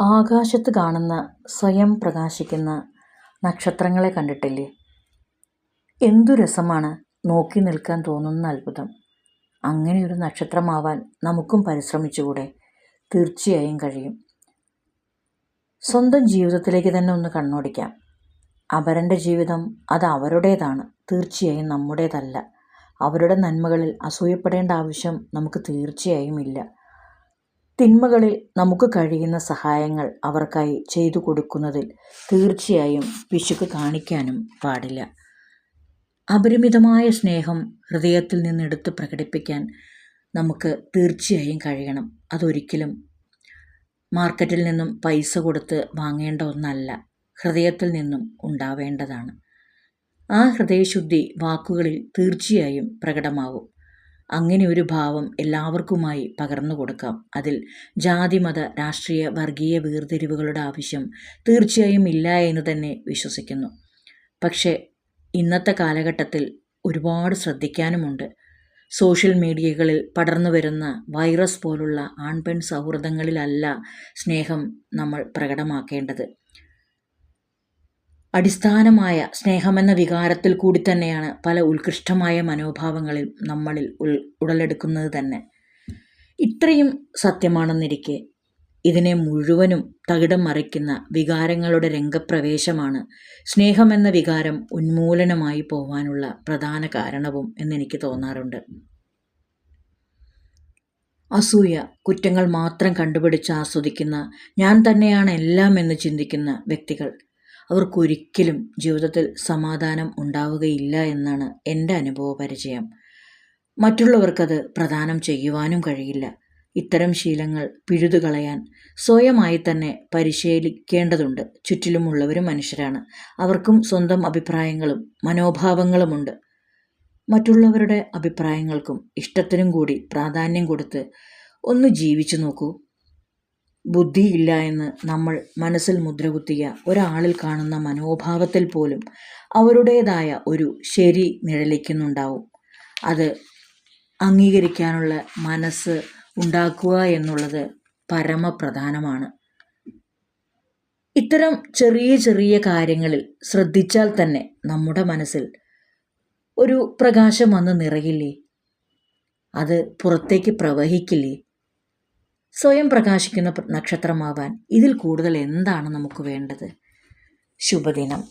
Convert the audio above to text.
ആകാശത്ത് കാണുന്ന സ്വയം പ്രകാശിക്കുന്ന നക്ഷത്രങ്ങളെ കണ്ടിട്ടില്ലേ? എന്തു രസമാണ് നോക്കി നിൽക്കാൻ തോന്നുന്ന അത്ഭുതം. അങ്ങനെയൊരു നക്ഷത്രമാവാൻ നമുക്കും പരിശ്രമിച്ചുകൂടെ? തീർച്ചയായും കഴിയും. സ്വന്തം ജീവിതത്തിലേക്ക് തന്നെ ഒന്ന് കണ്ണോടിക്കാം. അവരന്റെ ജീവിതം അത് അവരുടേതാണ്. തീർച്ചയായും നമ്മുടേതല്ല. അവരുടെ നന്മകളിൽ അസൂയപ്പെടേണ്ട ആവശ്യം നമുക്ക് തീർച്ചയായും ഇല്ല. തിന്മകളിൽ നമുക്ക് കഴിയുന്ന സഹായങ്ങൾ അവർക്കായി ചെയ്തു കൊടുക്കുന്നതിൽ തീർച്ചയായും പിശുക്ക് കാണിക്കാനും പാടില്ല. അപരിമിതമായ സ്നേഹം ഹൃദയത്തിൽ നിന്നെടുത്ത് പ്രകടിപ്പിക്കാൻ നമുക്ക് തീർച്ചയായും കഴിയണം. അതൊരിക്കലും മാർക്കറ്റിൽ നിന്നും പൈസ കൊടുത്ത് വാങ്ങേണ്ട ഒന്നല്ല ഹൃദയത്തിൽ നിന്നും ഉണ്ടാവേണ്ടതാണ്. ആ ഹൃദയശുദ്ധി വാക്കുകളിൽ തീർച്ചയായും പ്രകടമാവും അങ്ങനെ ഒരു ഭാവം എല്ലാവർക്കുമായി പകർന്നു കൊടുക്കാം. അതിൽ ജാതിമത രാഷ്ട്രീയ വർഗീയ വേർതിരിവുകളുടെ ആവശ്യം തീർച്ചയായും ഇല്ല എന്ന് തന്നെ വിശ്വസിക്കുന്നു. പക്ഷേ ഇന്നത്തെ കാലഘട്ടത്തിൽ ഒരുപാട് ശ്രദ്ധിക്കാനുമുണ്ട്. സോഷ്യൽ മീഡിയകളിൽ പടർന്നു വരുന്ന വൈറസ് പോലുള്ള ആൺപെൺ സൗഹൃദങ്ങളിലല്ല സ്നേഹം നമ്മൾ പ്രകടമാക്കേണ്ടത്. അടിസ്ഥാനമായ സ്നേഹമെന്ന വികാരത്തിൽ കൂടി തന്നെയാണ് പല ഉത്കൃഷ്ടമായ മനോഭാവങ്ങളിൽ നമ്മളിൽ ഉടലെടുക്കുന്നത് തന്നെ. ഇത്രയും സത്യമാണെന്നിരിക്കെ ഇതിനെ മുഴുവനും തകിടം മറിക്കുന്ന വികാരങ്ങളുടെ രംഗപ്രവേശമാണ് സ്നേഹമെന്ന വികാരം ഉന്മൂലനമായി പോവാനുള്ള പ്രധാന കാരണവും എന്നെനിക്ക് തോന്നാറുണ്ട്. അസൂയ കുറ്റങ്ങൾ മാത്രം കണ്ടുപിടിച്ച് ആസ്വദിക്കുന്ന ഞാൻ തന്നെയാണ് എല്ലാം എന്ന് ചിന്തിക്കുന്ന വ്യക്തികൾ അവർക്കൊരിക്കലും ജീവിതത്തിൽ സമാധാനം ഉണ്ടാവുകയില്ല എന്നാണ് എന്റെ അനുഭവ പരിചയം. മറ്റുള്ളവർക്കത് പ്രദാനം ചെയ്യുവാനും കഴിയില്ല. ഇത്തരം ശീലങ്ങൾ പിഴുതുകളയാൻ സ്വയമായി തന്നെ പരിശീലിക്കേണ്ടതുണ്ട്. ചുറ്റിലുമുള്ളവരും മനുഷ്യരാണ്. അവർക്കും സ്വന്തം അഭിപ്രായങ്ങളും മനോഭാവങ്ങളുമുണ്ട്. മറ്റുള്ളവരുടെ അഭിപ്രായങ്ങൾക്കും ഇഷ്ടത്തിനും കൂടി പ്രാധാന്യം കൊടുത്ത് ഒന്ന് ജീവിച്ചു നോക്കൂ. ബുദ്ധിയില്ല എന്ന് നമ്മൾ മനസ്സിൽ മുദ്രകുത്തിയ ഒരാളിൽ കാണുന്ന മനോഭാവത്തിൽ പോലും അവരുടേതായ ഒരു ശരി നിഴലിക്കുന്നുണ്ടാവും. അത് അംഗീകരിക്കാനുള്ള മനസ്സ് ഉണ്ടാക്കുക എന്നുള്ളത് പരമപ്രധാനമാണ്. ഇത്തരം ചെറിയ ചെറിയ കാര്യങ്ങളിൽ ശ്രദ്ധിച്ചാൽ തന്നെ നമ്മുടെ മനസ്സിൽ ഒരു പ്രകാശം വന്ന് നിറയില്ലേ? അത് പുറത്തേക്ക് പ്രവഹിക്കില്ലേ? സ്വയം പ്രകാശിക്കുന്ന നക്ഷത്രമാവാൻ ഇതിൽ കൂടുതൽ എന്താണ് നമുക്ക് വേണ്ടത്? ശുഭദിനം.